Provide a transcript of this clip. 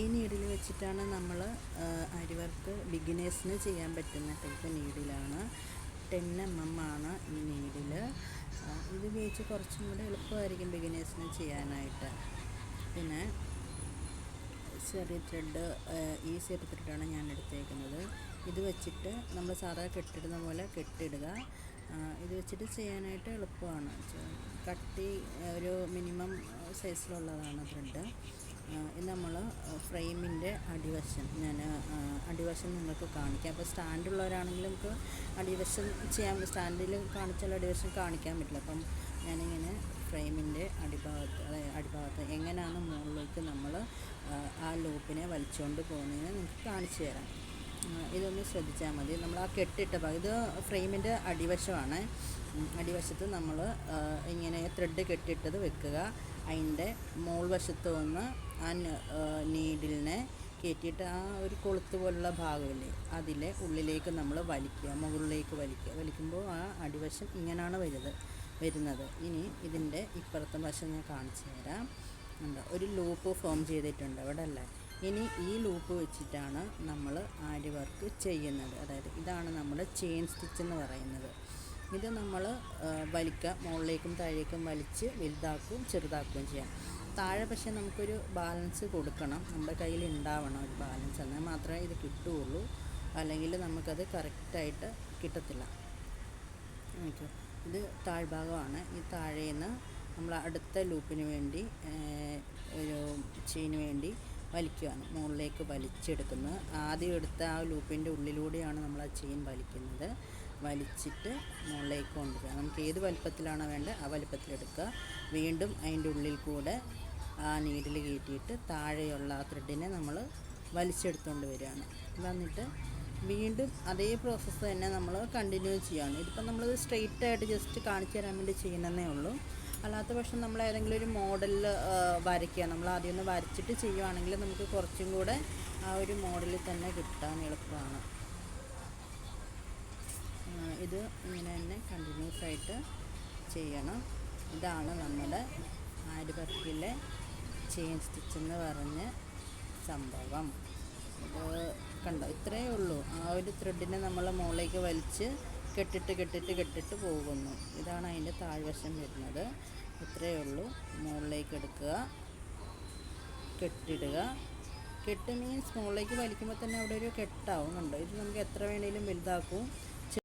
ഈ നീഡിൽ വെച്ചിട്ടാണ് നമ്മൾ അരി വർക്ക് ബിഗിനേഴ്സിന് ചെയ്യാൻ പറ്റുന്ന ടൈപ്പ് നീഡിലാണ് ടെൻ എം എം ആണ് ഈ നീഡിൽ ഇത് ഉപയോഗിച്ച് കുറച്ചും കൂടെ എളുപ്പമായിരിക്കും ബിഗിനേഴ്സിന് ചെയ്യാനായിട്ട്. പിന്നെ ചെറിയ ത്രെഡ് ഈ ചെറിയ ത്രെഡാണ് ഞാൻ എടുത്തേക്കുന്നത്. ഇത് വെച്ചിട്ട് നമ്മൾ സാധാ കെട്ടിടുന്ന പോലെ കെട്ടിടുക. ഇത് വെച്ചിട്ട് ചെയ്യാനായിട്ട് എളുപ്പമാണ്. കട്ടി ഒരു മിനിമം സൈസിലുള്ളതാണ് ത്രെഡ് ഫ്രെയിമിന്റെ അടിവശം ഞാൻ അടിവശം നിങ്ങൾക്ക് കാണിക്കാം. അപ്പോൾ സ്റ്റാൻഡുള്ളവരാണെങ്കിൽ നമുക്ക് അടിവശം ചെയ്യാൻ സ്റ്റാൻഡിൽ കാണിച്ചാൽ അടിവശം കാണിക്കാൻ പറ്റില്ല. അപ്പം ഞാനിങ്ങനെ ഫ്രെയിമിന്റെ അടിഭാഗത്ത് അതായത് അടിഭാഗത്ത് എങ്ങനെയാണ് മുകളിലേക്ക് നമ്മൾ ആ ലൂപ്പിനെ വലിച്ചുകൊണ്ട് പോകുന്നതിന് നിങ്ങൾക്ക് കാണിച്ചു തരാം. ഇതൊന്ന് ശ്രദ്ധിച്ചാൽ മതി. നമ്മൾ ആ കെട്ടിട്ട ഭാഗം ഇത് ഫ്രെയിമിന്റെ അടിവശമാണ്. അടിവശത്ത് നമ്മൾ ഇങ്ങനെ ത്രെഡ് കെട്ടിട്ടത് വെക്കുക. അതിന്റെ മോൾ വശത്ത് വന്ന് ആ നീഡിലിനെ കയറ്റിയിട്ട് ആ ഒരു കൊളുത്ത് പോലുള്ള ഭാഗമില്ലേ അതിലെ ഉള്ളിലേക്ക് നമ്മൾ വലിക്കുക മുകളിലേക്ക് വലിക്കുക. വലിക്കുമ്പോൾ ആ അടിവശം ഇങ്ങനെയാണ് വരുന്നത് വരുന്നത്. ഇനി ഇതിന്റെ ഇപ്പുറത്തെ വശം ഞാൻ കാണിച്ചു തരാം. ഉണ്ട് ഒരു ലൂപ്പ് ഫോം ചെയ്തിട്ടുണ്ട് അവിടെ അല്ലേ? ഇനി ഈ ലൂപ്പ് വെച്ചിട്ടാണ് നമ്മൾ ആരി വർക്ക് ചെയ്യുന്നത്. അതായത് ഇതാണ് നമ്മൾ ചെയിൻ സ്റ്റിച്ച് എന്ന് പറയുന്നത്. ഇത് നമ്മൾ വലിക്കുക മുകളിലേക്കും താഴേക്കും വലിച്ച് വലുതാക്കുകയും ചെറുതാക്കുകയും ചെയ്യാം. താഴെ പക്ഷേ നമുക്കൊരു ബാലൻസ് കൊടുക്കണം. നമ്മുടെ കയ്യിൽ ഉണ്ടാവണം ഒരു ബാലൻസ്. എന്നാൽ മാത്രമേ ഇത് കിട്ടുകയുള്ളൂ. അല്ലെങ്കിൽ നമുക്കത് കറക്റ്റായിട്ട് കിട്ടത്തില്ല. ഓക്കെ. ഇത് താഴ്ഭാഗമാണ്. ഈ താഴേന്ന് നമ്മൾ അടുത്ത ലൂപ്പിന് വേണ്ടി ഒരു ചെയിന് വേണ്ടി വലിക്കുകയാണ്. മുകളിലേക്ക് വലിച്ചെടുക്കുന്നത്. ആദ്യം എടുത്ത ആ ലൂപ്പിന്റെ ഉള്ളിലൂടെയാണ് നമ്മൾ ആ ചെയിൻ വലിക്കുന്നത്. വലിച്ചിട്ട് മുകളിലേക്ക് കൊണ്ടുവരിക നമുക്ക് ഏത് വലുപ്പത്തിലാണോ വേണ്ടത് ആ വലിപ്പത്തിലെടുക്കുക. വീണ്ടും അതിന്റെ ഉള്ളിൽ കൂടെ ആ നീഡിൽ കയറ്റിയിട്ട് താഴെയുള്ള ആ ത്രെഡിനെ നമ്മൾ വലിച്ചെടുത്തുകൊണ്ട് വരികയാണ്. വന്നിട്ട് വീണ്ടും അതേ പ്രോസസ്സ് തന്നെ നമ്മൾ കണ്ടിന്യൂ ചെയ്യാണ് ഇതിപ്പോൾ നമ്മൾ സ്ട്രെയിറ്റ് ആയിട്ട് ജസ്റ്റ് കാണിച്ചു തരാൻ വേണ്ടി ചെയ്യുന്നതേ ഉള്ളൂ. അല്ലാത്ത പക്ഷം നമ്മൾ ഏതെങ്കിലും ഒരു മോഡലിൽ വരയ്ക്കുക. നമ്മൾ ആദ്യം ഒന്ന് വരച്ചിട്ട് ചെയ്യുവാണെങ്കിൽ നമുക്ക് കുറച്ചും കൂടെ ആ ഒരു മോഡലിൽ തന്നെ കിട്ടാൻ എളുപ്പമാണ്. ഇത് ഇങ്ങനെ തന്നെ കണ്ടിന്യൂസ് ആയിട്ട് ചെയ്യണം. ഇതാണ് നമ്മുടെ ആരി വർക്കിലെ ചെയിൻ സ്റ്റിച്ച് എന്ന് പറഞ്ഞ സംഭവം. ഇത് കണ്ടോ? ഇത്രയേ ഉള്ളൂ. ആ ഒരു ത്രെഡിനെ നമ്മൾ മുകളിലേക്ക് വലിച്ച് കെട്ടിട്ട് കെട്ടിട്ട് കെട്ടിട്ട് പോകുന്നു. ഇതാണ് അതിന്റെ താഴ്വശം വരുന്നത്. ഇത്രയേ ഉള്ളൂ. മുകളിലേക്ക് എടുക്കുക. കെട്ടിടുക. കെട്ട് മീൻസ് മുകളിലേക്ക് വലിക്കുമ്പോൾ തന്നെ അവിടെ ഒരു കെട്ടാവുന്നുണ്ട് ഇത് നമുക്ക് എത്ര വേണേലും വലുതാക്കും.